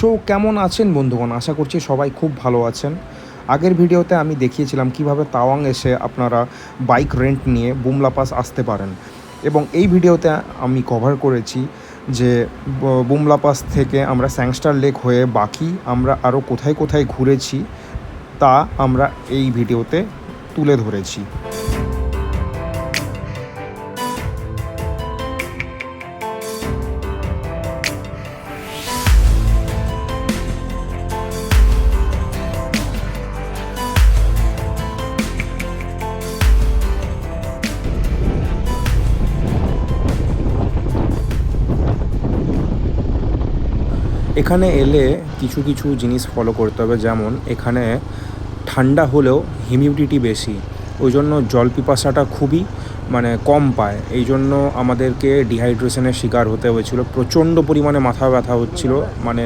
So কেমন আছেন বন্ধুগণ? আশা করছি সবাই খুব ভালো আছেন। আগের ভিডিওতে আমি দেখিয়েছিলাম কীভাবে তাওয়াং এসে আপনারা বাইক রেন্ট নিয়ে বুমলা পাস আসতে পারেন। এবং এই ভিডিওতে আমি কভার করেছি যে বুমলা পাস থেকে আমরা স্যাংস্টার লেক হয়ে বাকি আমরা আরও কোথায় কোথায় ঘুরেছি তা আমরা এই ভিডিওতে তুলে ধরেছি। এখানে এলে কিছু কিছু জিনিস ফলো করতে হবে, যেমন এখানে ঠান্ডা হলেও হিউমিডিটি বেশি ওই জন্য জল পিপাসাটা খুবই মানে কম পায়। এই জন্য আমাদেরকে ডিহাইড্রেশনের শিকার হতে হয়েছিল। প্রচণ্ড পরিমাণে মাথা ব্যথা হচ্ছিল মানে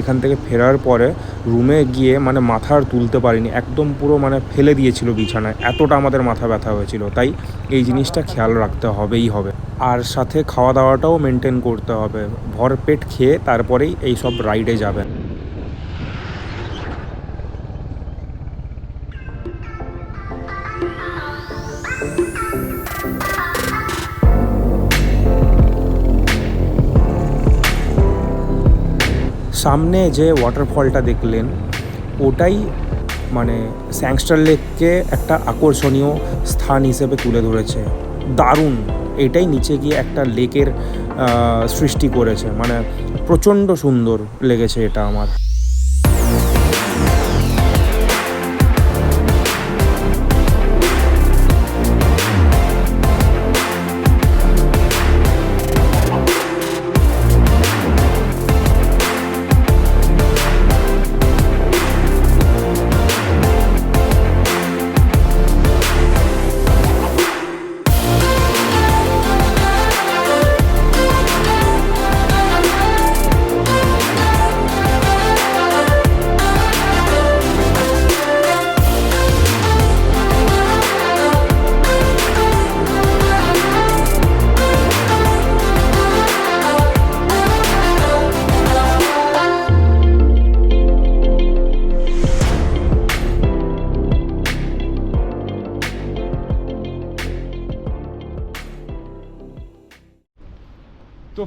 এখান থেকে ফেরার পরে রুমে গিয়ে মানে মাথা আর তুলতে পারিনি, একদম পুরো মানে ফেলে দিয়েছিল বিছানায়, এতটা আমাদের মাথা ব্যথা হয়েছিল। তাই এই জিনিসটা খেয়াল রাখতে হবেই হবে। আর সাথে খাওয়া দাওয়াটাও মেনটেন করতে হবে। ভরপেট খেয়ে তারপরেই এই সব রাইডে যাবেন। সামনে যে ওয়াটারফলটা দেখলেন, ওটাই মানে স্যাংস্টার লেককে একটা আকর্ষণীয় স্থান হিসেবে তুলে ধরেছে। দারুণ! এটাই নিচে গিয়ে একটা লেকের সৃষ্টি করেছে। মানে প্রচণ্ড সুন্দর লেগেছে এটা আমার।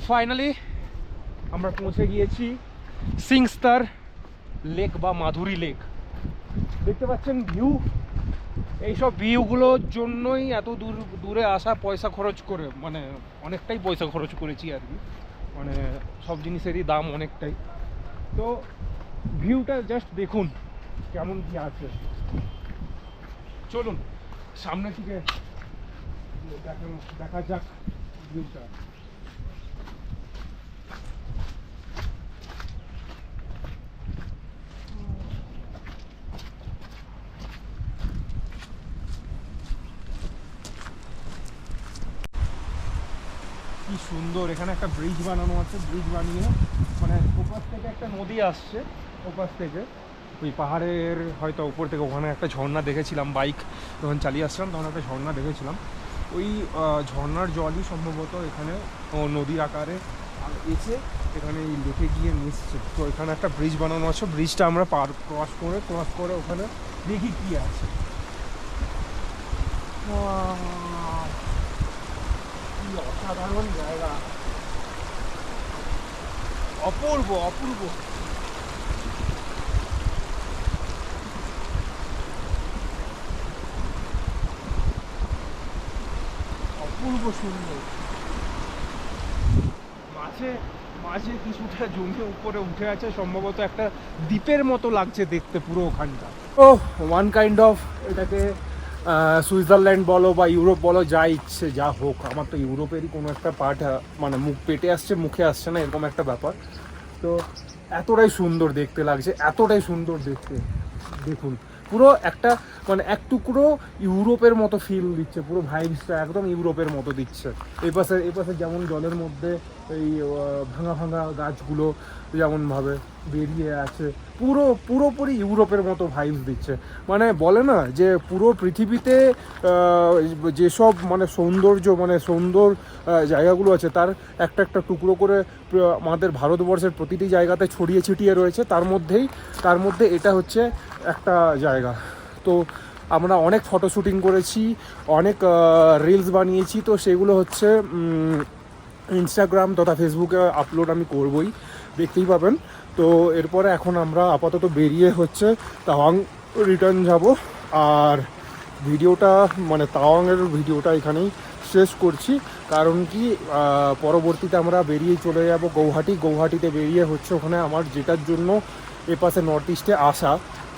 ফাইনালি আমরা পৌঁছে গিয়েছি সিংস্তার লেক বা মাধুরী লেক। দেখতে পাচ্ছেন ভিউ এইসব ভিউগুলোর জন্যই এত দূর, দূরে আসা পয়সা খরচ করে মানে অনেকটাই পয়সা খরচ করেছি আর কি। মানে সব জিনিসেরই দাম অনেকটাই। তো ভিউটা জাস্ট দেখুন, কেমন কি আছে। চলুন, সামনে থেকে দেখা- দেখা যাক ভিউটা কি সুন্দর, এখানে একটা ব্রিজ বানানো আছে ব্রিজ বানিয়ে মানে ওপাশ থেকে একটা নদী আসছে, ওপাশ থেকে। ওই পাহাড়ের হয়তো উপর থেকে, ওখানে একটা ঝর্ণা দেখেছিলাম বাইক যখন চালিয়ে আসছিলাম, তখন একটা ঝর্ণা দেখেছিলাম। ওই ঝর্ণার জলই সম্ভবত এখানে নদীর আকারে এসে এখানে এই লেকে গিয়ে মিশছে। তো এখানে একটা ব্রিজ বানানো আছে ব্রিজটা আমরা পার ক্রস করে ক্রস করে ওখানে দেখি কি আছে। অসাধারণ জায়গা অপূর্ব অপূর্ব অপূর্ব সুন্দর মাঝে মাঝে কিছুটা জমি উপরে উঠে আছে সম্ভবত একটা দ্বীপের মতো লাগছে দেখতে পুরো ওখানটা ও ওয়ান কাইন্ড অফ এটাকে সুইজারল্যান্ড বলো বা ইউরোপ বলো, যা ইচ্ছে, যা হোক, আমার তো ইউরোপেরই কোনো একটা পার্ট মানে মুখ পেটে আসছে, মুখে আসছে না, এরকম একটা ব্যাপার। তো এতটাই সুন্দর দেখতে লাগছে, এতটাই সুন্দর দেখতে। দেখুন, পুরো একটা মানে এক টুকরো ইউরোপের মতো ফিল দিচ্ছে, পুরো ভাইবসটা একদম ইউরোপের মতো দিচ্ছে। এই পাশে এই পাশে যেমন জলের মধ্যে এই ভাঙা ভাঙা গাছগুলো যেমনভাবে বেরিয়ে আছে। পুরো, পুরোপুরি ইউরোপের মতো ভাইবস দিচ্ছে। মানে বলে না যে, পুরো পৃথিবীতে যেসব মানে সৌন্দর্য মানে সুন্দর জায়গাগুলো আছে, তার একটা একটা টুকরো করে আমাদের ভারতবর্ষের প্রতিটি জায়গাতে ছড়িয়ে ছিটিয়ে রয়েছে। তার মধ্যেই, তার মধ্যে এটা হচ্ছে একটা জায়গা। তো আমরা অনেক ফটো শুটিং করেছি, অনেক রিলস বানিয়েছি। তো সেগুলো হচ্ছে ইনস্টাগ্রাম তথা ফেসবুকে আপলোড আমি করবই। দেখতেই পাবেন। তো এরপরে এখন আমরা আপাতত বেরিয়ে হচ্ছে তাওয়াং রিটার্ন যাব। আর ভিডিওটা মানে তাওয়াংয়ের ভিডিওটা এখানেই শেষ করছি। কারণ কি পরবর্তীতে আমরা বেরিয়ে চলে যাব গৌহাটি। গৌহাটিতে বেরিয়ে হচ্ছে ওখানে আমার যেটার জন্য এপাশে নর্থ ইস্টে আসা,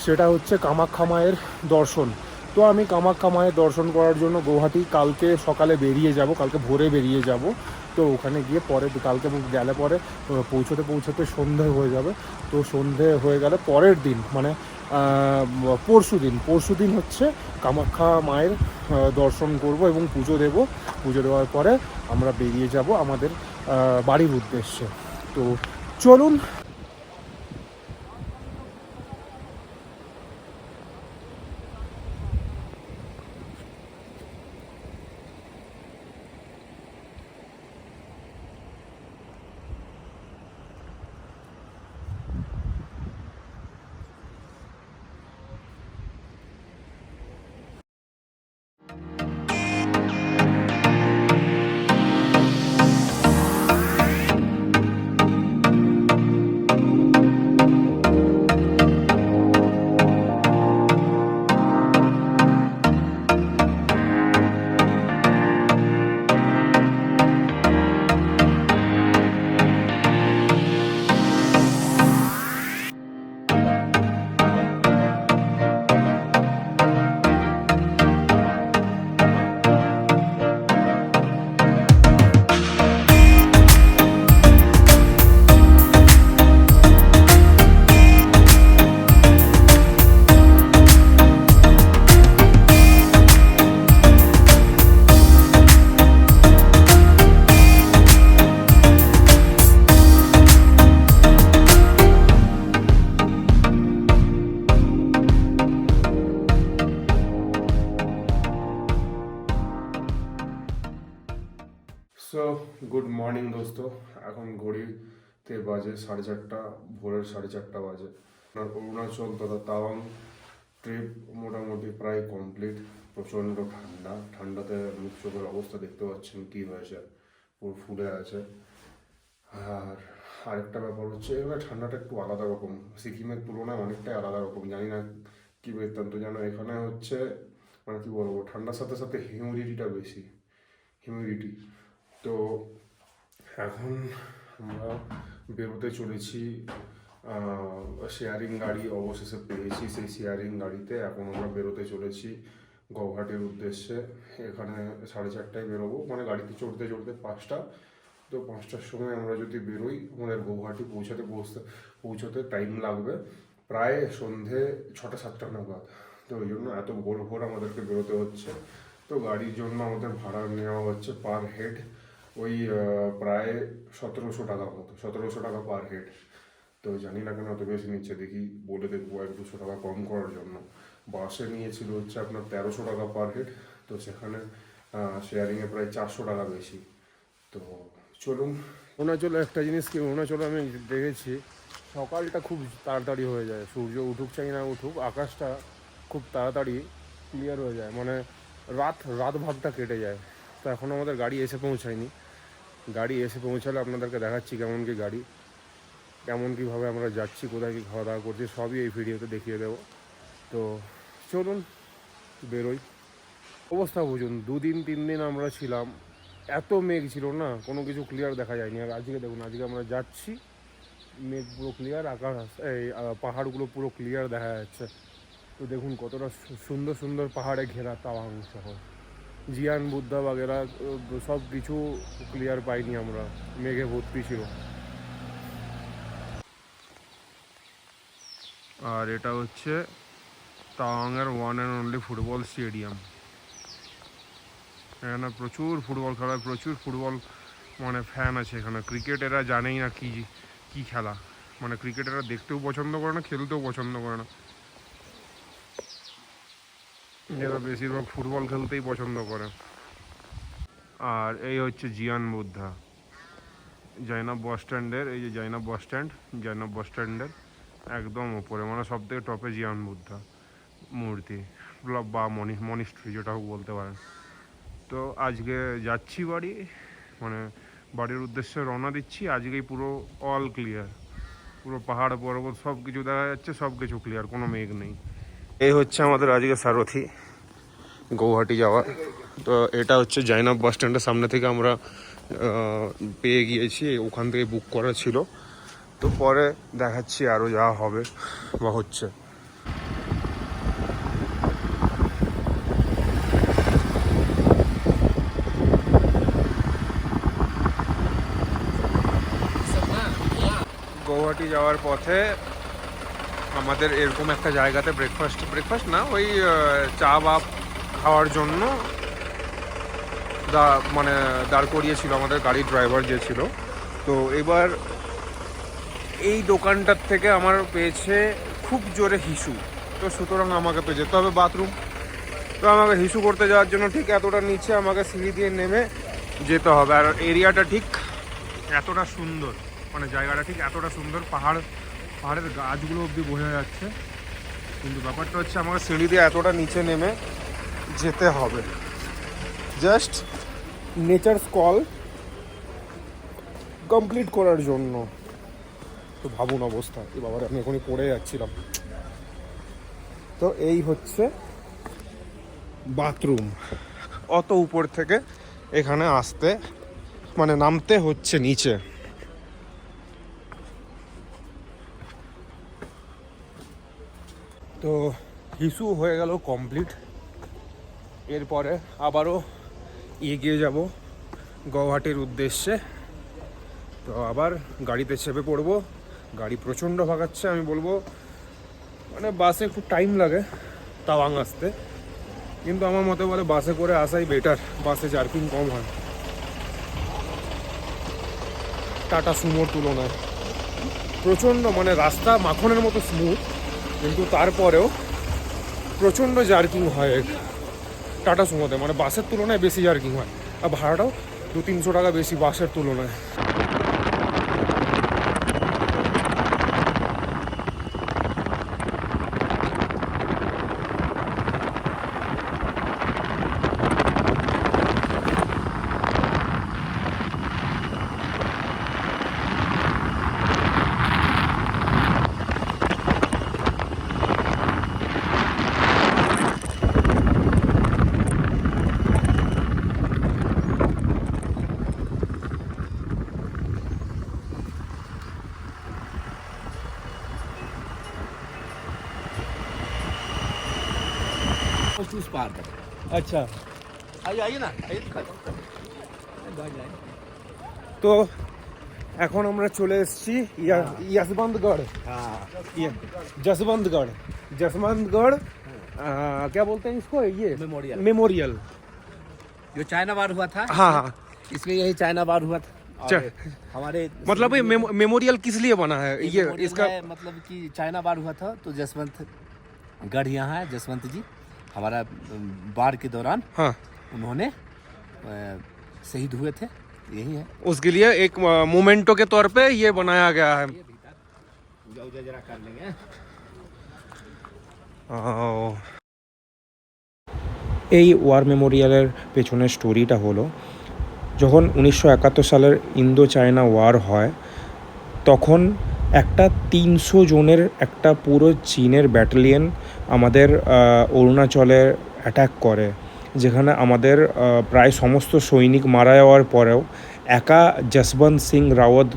সেটা হচ্ছে কামাখ্যা মায়ের দর্শন। তো আমি কামাখ্যা মায়ের দর্শন করার জন্য গৌহাটি কালকে সকালে বেরিয়ে যাব, কালকে ভোরে বেরিয়ে যাব। তো ওখানে গিয়ে পরে কালকে গেলে পরে পৌঁছতে পৌঁছতে সন্ধে হয়ে যাবে। তো সন্ধে হয়ে গেলে পরের দিন মানে পরশু দিন পরশু দিন হচ্ছে কামাখ্যা মায়ের দর্শন করব এবং পুজো দেব। পুজো দেওয়ার পরে আমরা বেরিয়ে যাব আমাদের বাড়ির উদ্দেশ্যে। তো চলুন দোস্ত এখন ঘড়িতে বাজে সাড়ে চারটা, ভোরের সাড়ে চারটা বাজে। আপনার অরুণাচল তথা তাওয়াং ট্রিপ মোটামুটি প্রায় কমপ্লিট প্রচণ্ড ঠান্ডা। ঠান্ডাতে মুখ চোখের অবস্থা দেখতে পাচ্ছেন কী হয়েছে, পুরো ফুলে আছে। আর আরেকটা ব্যাপার হচ্ছে, এবার ঠান্ডাটা একটু আলাদা রকম। সিকিমের তুলনায় অনেকটাই আলাদা রকম। জানি না কী বৃত্তান্ত জানো এখানে হচ্ছে মানে কী বলব, ঠান্ডার সাথে সাথে হিউমিডিটিটা বেশি। হিউমিডিটি তো এখন আমরা বেরোতে চলেছি শেয়ারিং গাড়ি অবশেষে পেয়েছি সেই শেয়ারিং গাড়িতে। এখন আমরা বেরোতে চলেছি গৌহাটির উদ্দেশ্যে। এখানে সাড়ে চারটায় বেরোবো। মানে গাড়িতে চড়তে চড়তে পাঁচটা। তো পাঁচটার সময় আমরা যদি বেরোই, আমাদের গৌহাটি পৌঁছাতে পৌঁছতে পৌঁছতে টাইম লাগবে প্রায় সন্ধে ছটা, সাতটা নাগাদ। তো ওই জন্য এত ভোর ভোর আমাদেরকে বেরোতে হচ্ছে। তো গাড়ির জন্য আমাদের ভাড়া নেওয়া হচ্ছে পার হেড ওই প্রায় সতেরোশো টাকা মতো সতেরোশো টাকা পার হেড তো জানি না কেন অত বেশি নিচ্ছে, দেখি বলে দেখব এক দুশো টাকা কম করার জন্য। বাসে নিয়েছিল হচ্ছে আপনার তেরোশো টাকা পার হেড তো সেখানে শেয়ারিংয়ে প্রায় চারশো টাকা বেশি। তো চলুন, অরুণাচলে একটা জিনিস কি, অরুণাচলে আমি দেখেছি, সকালটা খুব তাড়াতাড়ি হয়ে যায়, সূর্য উঠুক চাই না উঠুক, আকাশটা খুব তাড়াতাড়ি ক্লিয়ার হয়ে যায় মানে রাত রাত ভাবটা কেটে যায়। তো এখন আমাদের গাড়ি এসে পৌঁছায়নি। গাড়ি এসে পৌঁছালে, আপনাদেরকে দেখাচ্ছি কেমন কি গাড়ি, কেমন কীভাবে আমরা যাচ্ছি, কোথায় কী খাওয়া দাওয়া করছি, সবই এই ভিডিওতে দেখিয়ে দেবো। তো চলুন, বেরোই। অবস্থা বুঝুন, দুদিন, তিন দিন আমরা ছিলাম, এত মেঘ ছিল না, কোনো কিছু ক্লিয়ার দেখা যায়নি। আর আজকে দেখুন, আজকে আমরা যাচ্ছি, মেঘ পুরো ক্লিয়ার আকাশ, এই পাহাড়গুলো পুরো ক্লিয়ার দেখা যাচ্ছে। তো দেখুন, কতটা সুন্দর সুন্দর পাহাড়ে ঘেরা তাওয়াং শহর। জিয়ান, বুদ্ধা বাগেরা সব কিছু ক্লিয়ার পাইনি আমরা। মেঘে ভর্তি ছিল। আর এটা হচ্ছে তাওয়াংয়ের one and only football stadium এখানে প্রচুর ফুটবল খেলা, প্রচুর ফুটবল মানে ফ্যান আছে এখানে। ক্রিকেট এরা জানেই না কি কি খেলা। মানে ক্রিকেট এরা দেখতেও পছন্দ করে না, খেলতেও পছন্দ করে না। এরা বেশিরভাগ ফুটবল খেলতেই পছন্দ করে। আর এই হচ্ছে জিয়ান বুদ্ধা। জৈনব বস স্ট্যান্ডের এই যে Zainab bus stand Zainab bus স্ট্যান্ডের একদম উপরে মানে সব থেকে টপে জিয়ান বুদ্ধা মূর্তি বা মনি মনিস্ট্রি যেটা হোক বলতে পারেন। তো আজকে যাচ্ছি বাড়ি মানে বাড়ির উদ্দেশ্যে রওনা দিচ্ছি, আজকেই পুরো অল ক্লিয়ার পুরো পাহাড়, পর্বত সব কিছু দেখা যাচ্ছে সব কিছু ক্লিয়ার কোনো মেঘ নেই। এই হচ্ছে আমাদের আজকে সারথি। গৌহাটি যাওয়া। তো এটা হচ্ছে জৈনব বাস স্ট্যান্ডের সামনে থেকে আমরা পেয়ে গিয়েছি। ওখান থেকে বুক করা ছিল। তো পরে দেখাচ্ছি আরও যা হবে বা হচ্ছে। গৌহাটি যাওয়ার পথে আমাদের এরকম একটা জায়গাতে ব্রেকফাস্ট ব্রেকফাস্ট না, ওই চা বা খাওয়ার জন্য দা মানে দাঁড় করিয়েছিল আমাদের গাড়ির ড্রাইভার যে ছিল। তো এবার এই দোকানটার থেকে আমার পেয়েছে খুব জোরে হিসু। তো সুতরাং আমাকে তো যেতে হবে বাথরুম। তো আমাকে হিসু করতে যাওয়ার জন্য ঠিক এতটা নিচে আমাকে সিঁড়ি দিয়ে নেমে যেতে হবে। আর এরিয়াটা ঠিক এতটা সুন্দর। মানে জায়গাটা ঠিক এতটা সুন্দর। পাহাড়, পাহাড়ের গাছগুলো অবধি বোঝা যাচ্ছে। কিন্তু ব্যাপারটা হচ্ছে আমাকে সিঁড়ি দিয়ে এতটা নিচে নেমে যেতে হবে। জাস্ট নেচার কল কমপ্লিট করার জন্য। তো ভাবুন অবস্থা। এ বাবার, আমি এখনই পড়ে যাচ্ছিলাম। তো এই হচ্ছে বাথরুম অত উপর থেকে এখানে আসতে মানে নামতে হচ্ছে নিচে। তো হিসু হয়ে গেল কমপ্লিট এরপরে আবারও এগিয়ে যাব গৌহাটির উদ্দেশ্যে। তো আবার গাড়িতে চেপে পড়ব। গাড়ি প্রচণ্ড ভাগাচ্ছে, আমি বলব মানে বাসে খুব টাইম লাগে তাওয়াং আসতে। কিন্তু আমার মতে বলে বাসে করে আসাই বেটার বাসে জার্কিং কম হয়। টাটা সুমোর তুলনায়। প্রচণ্ড মানে রাস্তা মাখনের মতো স্মুথ কিন্তু তারপরেও প্রচণ্ড জার্কিং হয়। টাটা সুমোতে মানে বাসের তুলনায় বেশি জার্কিং হয়। আর ভাড়াটাও দু তিনশো টাকা বেশি বাসের তুলনায়। उस पार तक আচ্ছা आइए आइए ना आइए दिखा दो তো এখন আমরা চলে এসেছি ইয়া- ইয়াসবন্দগড় हाँ ये जसवंतगढ़ जसवंतगढ़ आ, क्या बोलते हैं इसको ये मेमोरियल। मेमोरियल जो चाइना वार हुआ था हाँ हाँ इसमें यही चाइना वार हुआ था और च- हमारे मतलब ये मेमो- मेमोरियल किस लिए बना है ये मेमोरियल इसका है, मतलब कि चाइना वार हुआ था तो जसवंत गढ़ यहाँ है जसवंत जी हमारा अम, वार के दौरान हाँ उन्होंने अ, शहीद हुए थे यही है उसके लिए एक मोमेंटो के तौर पे ये बनाया गया है पूजा उजा जरा कर लेंगे ও। এই ওয়ার মেমোরিয়ালের পেছনের স্টোরিটা হলো যখন উনিশশো একাত্তর সালের ইন্দো চায়না ওয়ার হয় তখন একটা তিনশো জনের একটা পুরো চীনের ব্যাটালিয়ন আমাদের অরুণাচলে অ্যাটাক করে, যেখানে আমাদের প্রায় সমস্ত সৈনিক মারা যাওয়ার পরেও একা যশবন্ত সিং রাওয়াত,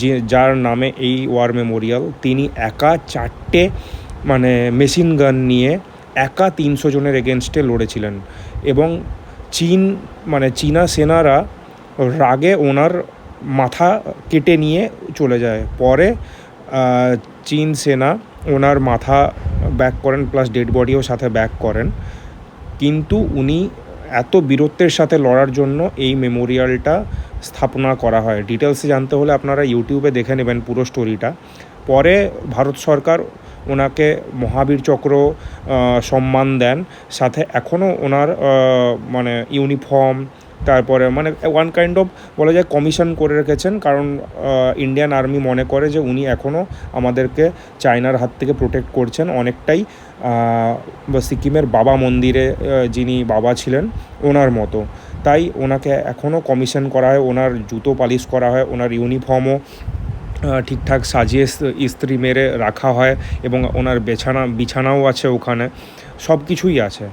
যে, যার নামে এই ওয়ার মেমোরিয়াল তিনি একা চারটে মানে মেশিন গান নিয়ে একা তিনশো জনের এগেনস্টে লড়েছিলেন। এবং চীন মানে চীনা সেনারা রাগে ওনার মাথা কেটে নিয়ে চলে যায়। পরে চীন সেনা ওনার মাথা করেন প্লাস ডেড বডিও সাথে ব্যাক করেন। কিন্তু উনি এত বীরত্বের সাথে লড়ার জন্য এই মেমোরিয়ালটা স্থাপনা করা হয়। ডিটেলসে জানতে হলে আপনারা ইউটিউবে দেখে নেবেন পুরো স্টোরিটা পরে ভারত সরকার ওনাকে মহাবীর চক্র সম্মান দেন। সাথে এখনও ওনার মানে ইউনিফর্ম তারপরে মানে ওয়ান কাইন্ড অফ বলা যায় কমিশন করে রেখেছেন, কারণ ইন্ডিয়ান আর্মি মনে করে যে উনি এখনও আমাদেরকে চায়নার হাত থেকে প্রোটেক্ট করছেন অনেকটাই সিকিমের বাবা মন্দিরে যিনি বাবা ছিলেন ওনার মতো। তাই ওনাকে এখনও কমিশন করা হয়, ওনার জুতো পালিশ করা হয়, ওনার ইউনিফর্মও ঠিকঠাক সাজিয়ে ইস- ইস্ত্রি মেরে রাখা হয় এবং ওনার বেছানা, বিছানাও আছে ওখানে সব কিছুই আছে।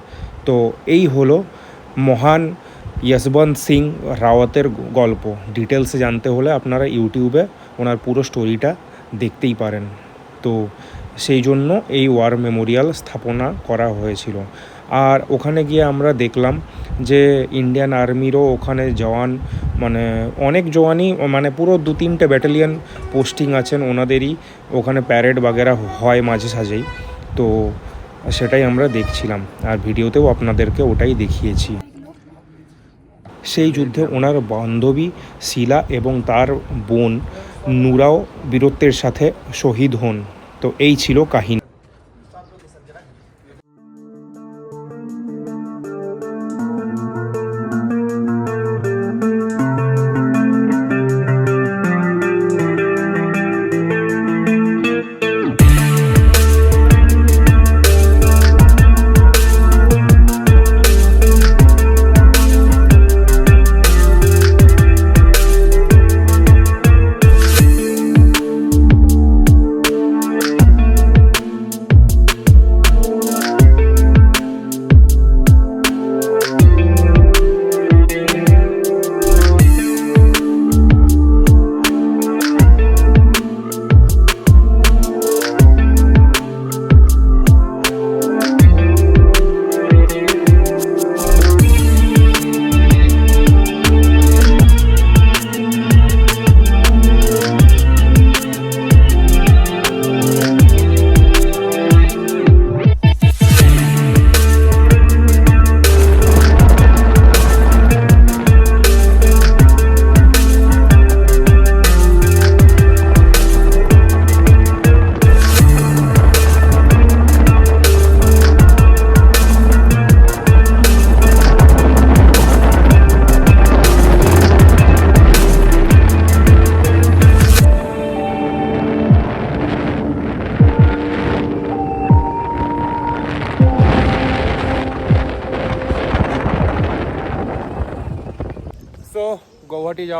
তো এই হলো মহান যশবন্ত সিং রাওয়াতের গল্প। ডিটেলসে জানতে হলে আপনারা ইউটিউবে ওনার পুরো স্টোরিটা দেখতেই পারেন। তো সেই জন্য এই ওয়ার মেমোরিয়াল স্থাপনা করা হয়েছিল। আর ওখানে গিয়ে আমরা দেখলাম যে ইন্ডিয়ান আর্মিরও ওখানে জওয়ান মানে অনেক জওয়ানই মানে পুরো দু তিনটে ব্যাটালিয়ন পোস্টিং আছেন ওনাদেরই। ওখানে প্যারেড বাগেরা হয় মাঝে সাঝেই। তো সেটাই আমরা দেখছিলাম। আর ভিডিওতেও আপনাদেরকে ওটাই দেখিয়েছি। সেই যুদ্ধে ওনার বান্ধবী শিলা এবং তার বোন নুরাও বীরত্বের সাথে শহীদ হন। তো এই ছিল কাহিনী।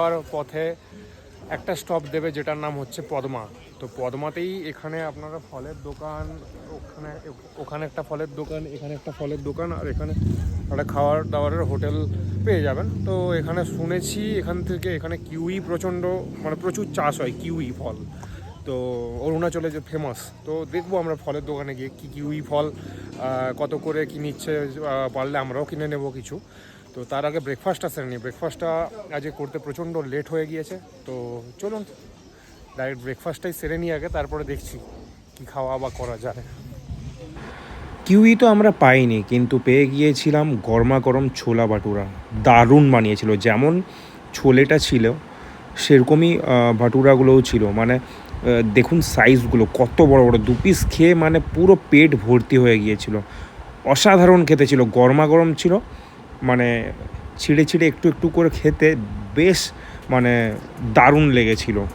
যাওয়ার পথে একটা স্টপ দেবে যেটার নাম হচ্ছে পদ্মা। তো পদ্মাতেই এখানে আপনারা ফলের দোকান, ওখানে ওখানে একটা ফলের দোকান, এখানে একটা ফলের দোকান, আর এখানে একটা খাওয়ার দাওয়ারের হোটেল পেয়ে যাবেন। তো এখানে শুনেছি এখান থেকে এখানে কিউই প্রচণ্ড মানে প্রচুর চাষ হয়, কিউই ফল। তো অরুণাচলে যে ফেমাস তো দেখব আমরা ফলের দোকানে গিয়ে কী কিউই ফল কত করে কি নিচ্ছে পারলে আমরাও কিনে নেব কিছু। তো তার আগে ব্রেকফাস্টটা সেরে নিই। ব্রেকফাস্টটা আজকে করতে প্রচণ্ড লেট হয়ে গিয়েছে, তো চলুন ডাইরেক্ট ব্রেকফাস্টটাই সেরে নিই আগে, তারপরে দেখছি কি খাওয়া বা করা যায়। কিউই তো আমরা পাইনি, কিন্তু পেয়ে গিয়েছিলাম গরমা গরম ছোলা বাটুরা দারুণ বানিয়েছিল, যেমন ছোলেটা ছিল, সেরকমই ভাটুরাগুলোও ছিল। মানে দেখুন সাইজগুলো কত বড় বড়, দু পিস খেয়ে মানে পুরো পেট ভর্তি হয়ে গিয়েছিল। অসাধারণ খেতে ছিল গরমা গরম ছিল। মানে ছিঁড়ে ছিঁড়ে একটু একটু করে খেতে বেশ মানে দারুণ লেগেছিল।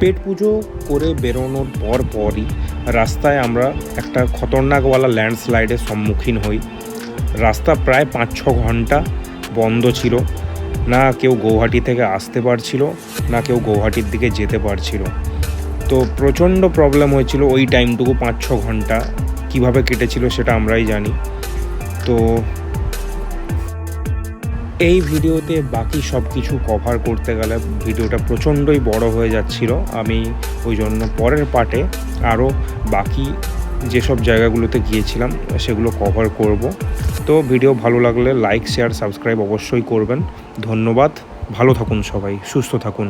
পেট পুজো করে বেরোনোর পর পরই রাস্তায় আমরা একটা খতরনাকওয়ালা ল্যান্ডস্লাইডের সম্মুখীন হই। রাস্তা প্রায় পাঁচ ছ ঘণ্টা বন্ধ ছিল। না কেউ গৌহাটি থেকে আসতে পারছিল, না কেউ গৌহাটির দিকে যেতে পারছিল। তো প্রচণ্ড প্রবলেম হয়েছিল ওই টাইমটুকু পাঁচ ছ ঘণ্টা। কীভাবে কেটেছিল সেটা আমরাই জানি। তো এই ভিডিওতে বাকি সব কিছু কভার করতে গেলে ভিডিওটা প্রচণ্ডই বড় হয়ে যাচ্ছিল। আমি ওই জন্য পরের পার্টে আরও বাকি যেসব জায়গাগুলোতে গিয়েছিলাম, সেগুলো কভার করব। তো ভিডিও ভালো লাগলে লাইক শেয়ার সাবস্ক্রাইব অবশ্যই করবেন। ধন্যবাদ। ভালো থাকুন সবাই। সুস্থ থাকুন।